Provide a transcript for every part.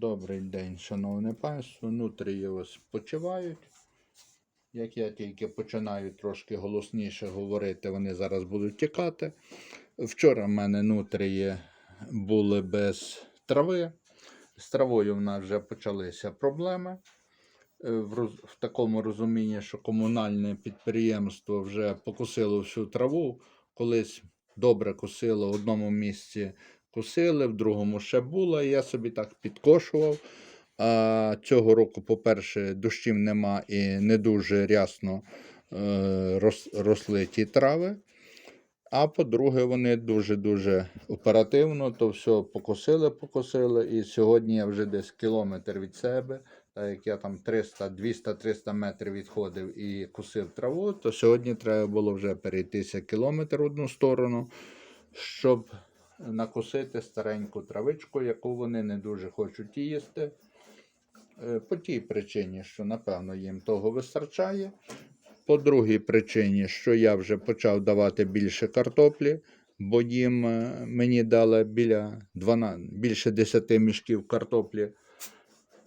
Добрий день, шановне панство. Нутрії ось почувають. Як я тільки починаю трошки голосніше говорити, вони зараз будуть тікати. Вчора в мене нутрії були без трави. З травою в нас вже почалися проблеми. Е, В, роз- в такому розумінні, що комунальне підприємство вже покосило всю траву. Колись добре косило, в одному місці косили, в другому ще було. І я собі так підкошував. А цього року, по-перше, дощів нема і не дуже рясно е, росли ті трави. А по-друге, вони дуже-дуже оперативно то все покосили, покосили. І сьогодні я вже десь кілометр від себе, так як я там 300, 200, 300 метрів відходив і косив траву, то сьогодні треба було вже перейтися кілометр в одну сторону, щоб накосити стареньку травичку, яку вони не дуже хочуть їсти. Е, По тій причині, що напевно їм того вистачає. По другій причині, що я вже почав давати більше картоплі, бо їм е, мені дали біля 12, більше 10 мішків картоплі,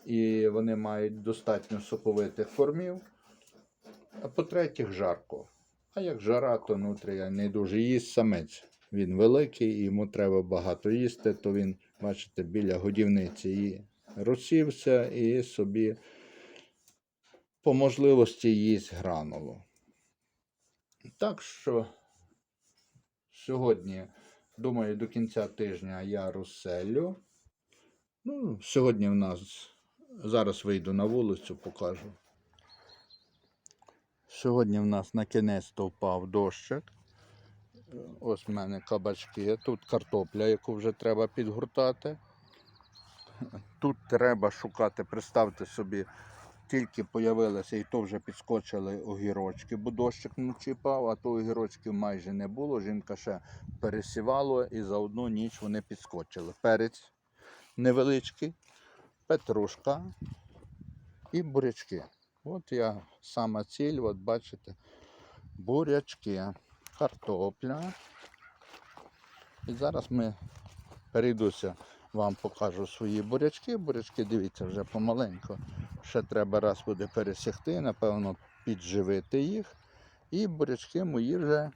і вони мають достатньо соковитих формів. А по-третє, жарко. А як жара, то нутрія не дуже їсть самець. Він великий, йому треба багато їсти, то він, бачите, біля годівниці і розсівся і собі по можливості їсть гранулу. Так що сьогодні, думаю, до кінця тижня я розселю. Ну, сьогодні в нас зараз вийду на вулицю, покажу. Сьогодні в нас на кінець то впав дощик. Ось в мене кабачки. Тут картопля, яку вже треба підгортати. Тут треба шукати, представте собі, тільки появилися і то вже підскочили огірочки, бо дощик вночі пав, а то огірочків майже не було. Жінка ще пересівала і за одну ніч вони підскочили. Перець невеличкий, петрушка і бурячки. От я сама ціль, от бачите, бурячки, картопля. І зараз ми перейдуся, вам покажу свої бурячки. Бурячки, дивіться, вже помаленьку. Ще треба раз буде пересягти, напевно, підживити їх. І бурячки мої вже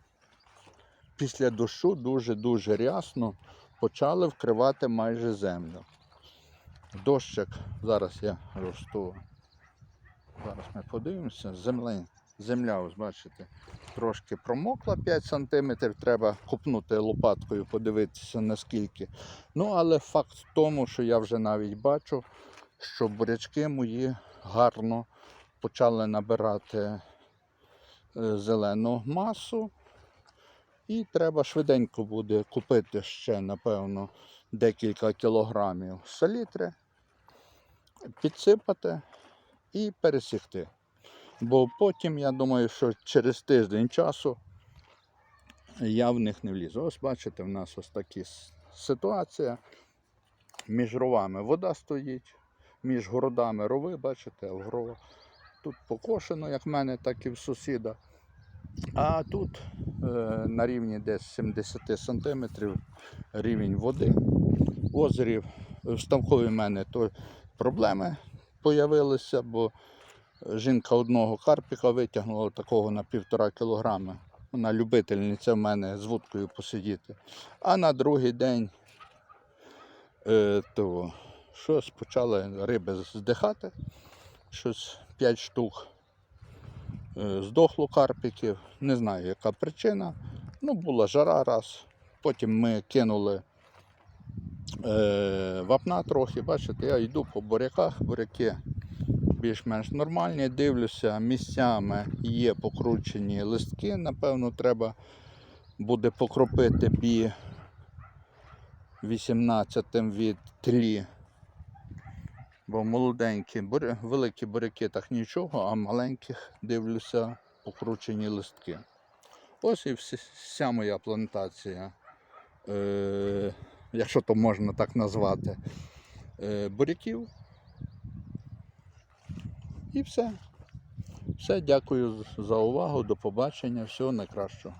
після дощу дуже-дуже рясно почали вкривати майже землю. Дощик, зараз я росту. Зараз ми подивимося. Земля, земля, ось бачите, трошки промокла 5 см. Треба купнути лопаткою, подивитися наскільки. Ну, але факт в тому, що я вже навіть бачу, що бурячки мої гарно почали набирати е, зелену масу. І треба швиденько буде купити ще, напевно, декілька кілограмів салітри, підсипати і пересікти. Бо потім, я думаю, що через тиждень часу я в них не влізу. Ось бачите, в нас ось така ситуація. Між ровами вода стоїть, між городами рови, бачите, а в тут покошено, як в мене, так і в сусіда. А тут е, на рівні десь 70 сантиметрів рівень води. В озері в ставкові мене то проблеми появилися, бо жінка одного карпіка витягнула такого на півтора кілограми. Вона любительниця в мене з вудкою посидіти. А на другий день е, то, щось почали риби здихати, щось 5 штук. Е, Здохло карпіків, не знаю, яка причина. Ну, була жара раз. Потім ми кинули е, вапна трохи. Бачите, я йду по буряках, буряки більш-менш нормальні, дивлюся, місцями є покручені листки. Напевно, треба буде покропити бі 18 від тлі. Бо молоденькі, великі буряки так нічого, а маленьких дивлюся покручені листки. Ось і вся моя плантація, е, якщо то можна так назвати, е, буряків. І все. Все, дякую за увагу, до побачення, всього найкращого.